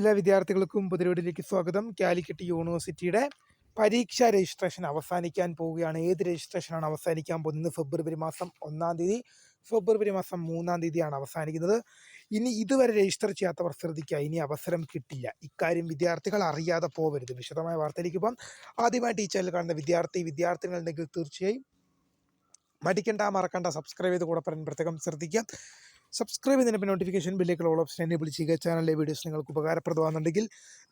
എല്ലാ വിദ്യാർത്ഥികൾക്കും പുതിരോടിലേക്ക് സ്വാഗതം. കാലിക്കറ്റ് യൂണിവേഴ്സിറ്റിയുടെ പരീക്ഷ രജിസ്ട്രേഷൻ അവസാനിക്കാൻ പോവുകയാണ്. ഏത് രജിസ്ട്രേഷനാണ് അവസാനിക്കാൻ പോകുന്നത്? ഫെബ്രുവരി മാസം ഒന്നാം തീയതി. ഫെബ്രുവരി മാസം മൂന്നാം തീയതിയാണ് അവസാനിക്കുന്നത്. ഇനി ഇതുവരെ രജിസ്റ്റർ ചെയ്യാത്തവർ ശ്രദ്ധിക്കുക. ഇനി അവസരം കിട്ടില്ല. ഇക്കാര്യം വിദ്യാർത്ഥികൾ അറിയാതെ പോകരുത് വിശദമായ വാർത്തയിലേക്ക് ഇപ്പം ആദ്യമായിട്ട് ഈ ചാനൽ കാണുന്ന വിദ്യാർത്ഥി വിദ്യാർത്ഥികൾ ഉണ്ടെങ്കിൽ തീർച്ചയായും മടിക്കണ്ട മറക്കണ്ട സബ്സ്ക്രൈബ് ചെയ്ത് കൂടെ പറയാൻ പ്രത്യേകം ശ്രദ്ധിക്കുക സബ്സ്ക്രൈബ് ചെയ്തതിന് നോട്ടിഫിക്കേഷൻ ബില്ലേക്കുള്ള ഓൾ ഓപ്ഷൻ എന്നെ ചെയ്യുക. ചാനലിലെ വീഡിയോസ് നിങ്ങൾക്ക് ഉപകാരപ്രദമാകുന്നുണ്ടെങ്കിൽ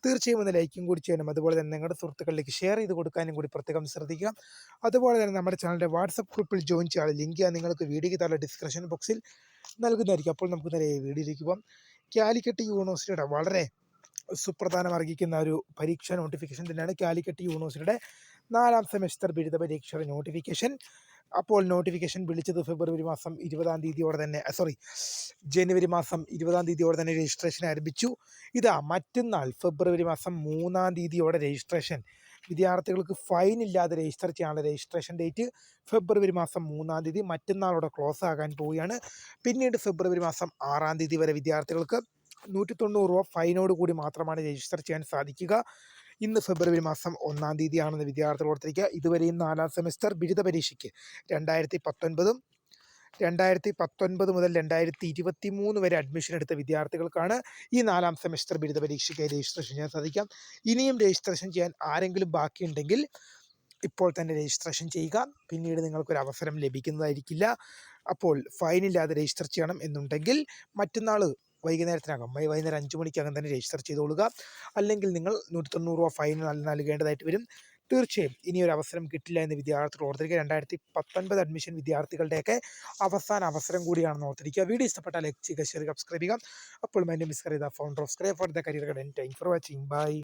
തീർച്ചയായും ഒന്ന് ലൈക്കും കൂടി ചെയ്യാനും അതുപോലെ തന്നെ നിങ്ങളുടെ സുഹൃത്തുക്കളിലേക്ക് ഷെയർ ചെയ്ത് കൊടുക്കാനും കൂടി പ്രത്യേകം ശ്രദ്ധിക്കുക അതുപോലെ തന്നെ നമ്മുടെ ചാനലിന്റെ വാട്സപ്പ് ഗ്രൂപ്പിൽ ജോയിൻ ചെയ്യാൻ ലിങ്ക് നിങ്ങൾക്ക് വീഡിയോയ്ക്ക് താഴെ ഡിസ്ക്രിപ്ഷൻ ബോക്സിൽ നൽകുന്നതായിരിക്കും. അപ്പോൾ നമുക്ക് നേരെ വീഡിയോയിലേക്ക് പോകാം കാലിക്കറ്റ് യൂണിവേഴ്സിറ്റിയുടെ വളരെ സുപ്രധാനം അർഹിക്കുന്ന ഒരു പരീക്ഷാ നോട്ടിഫിക്കേഷൻ തന്നെയാണ് കാലിക്കറ്റ് യൂണിവേഴ്സിറ്റിയുടെ നാലാം സെമസ്റ്റർ ബിരുദ പരീക്ഷയുടെ നോട്ടിഫിക്കേഷൻ അപ്പോൾ നോട്ടിഫിക്കേഷൻ വിളിച്ചത് ഫെബ്രുവരി മാസം ഇരുപതാം തീയതിയോടെ തന്നെ സോറി ജനുവരി മാസം ഇരുപതാം തീയതിയോടെ തന്നെ രജിസ്ട്രേഷൻ ആരംഭിച്ചു. ഇതാ മറ്റന്നാൾ ഫെബ്രുവരി മാസം മൂന്നാം തീയതിയോടെ രജിസ്ട്രേഷൻ വിദ്യാർത്ഥികൾക്ക് ഫൈൻ ഇല്ലാതെ രജിസ്റ്റർ ചെയ്യാനുള്ള രജിസ്ട്രേഷൻ ഡേറ്റ് ഫെബ്രുവരി മാസം മൂന്നാം തീയതി മറ്റന്നാളോടെ ക്ലോസ് ആകാൻ പോവുകയാണ്. പിന്നീട് ഫെബ്രുവരി മാസം ആറാം തീയതി വരെ വിദ്യാർത്ഥികൾക്ക് നൂറ്റി തൊണ്ണൂറ് രൂപ ഫൈനോട് കൂടി മാത്രമാണ് രജിസ്റ്റർ ചെയ്യാൻ സാധിക്കുക. ഇന്ന് ഫെബ്രുവരി മാസം ഒന്നാം തീയതിയാണെന്ന് വിദ്യാർത്ഥികൾ ഓർത്തിരിക്കുക. ഇതുവരെയും നാലാം സെമസ്റ്റർ ബിരുദ പരീക്ഷയ്ക്ക് രണ്ടായിരത്തി പത്തൊൻപതും രണ്ടായിരത്തി പത്തൊൻപത് മുതൽ രണ്ടായിരത്തി ഇരുപത്തി മൂന്ന് വരെ അഡ്മിഷൻ എടുത്ത വിദ്യാർത്ഥികൾക്കാണ് ഈ നാലാം സെമസ്റ്റർ ബിരുദ പരീക്ഷയ്ക്ക് രജിസ്ട്രേഷൻ ചെയ്യാൻ സാധിക്കാം ഇനിയും രജിസ്ട്രേഷൻ ചെയ്യാൻ ആരെങ്കിലും ബാക്കിയുണ്ടെങ്കിൽ ഇപ്പോൾ തന്നെ രജിസ്ട്രേഷൻ ചെയ്യുക. പിന്നീട് നിങ്ങൾക്കൊരു അവസരം ലഭിക്കുന്നതായിരിക്കില്ല. അപ്പോൾ ഫൈനില്ലാതെ രജിസ്റ്റർ ചെയ്യണം എന്നുണ്ടെങ്കിൽ മറ്റന്നാൾ വൈകുന്നേരത്തിനകം. വൈകുന്നേരം അഞ്ച് മണിക്കകം തന്നെ രജിസ്റ്റർ ചെയ്തോളുക. അല്ലെങ്കിൽ നിങ്ങൾ നൂറ്റി തൊണ്ണൂറ് രൂപ ഫൈൻ നൽ- നൽകേണ്ടതായിട്ട് വരും. തീർച്ചയായും ഇനി ഒരു അവസരം കിട്ടില്ല എന്ന് വിദ്യാർത്ഥികൾ ഓർത്തിരിക്കുക. രണ്ടായിരത്തി പത്തൊൻപത് അഡ്മിഷൻ വിദ്യാർത്ഥികളുടെയൊക്കെ അവസാന അവസരം കൂടിയാണെന്ന് ഓർത്തിരിക്കുക. വീഡിയോ ഇഷ്ടപ്പെട്ടാൽ ലൈക്ക് ചെയ്യുക ഷെയർ സബ്സ്ക്രൈബ് ചെയ്യുക. അപ്പോൾ my name is Karitha founder of for the career guide thank for watching bye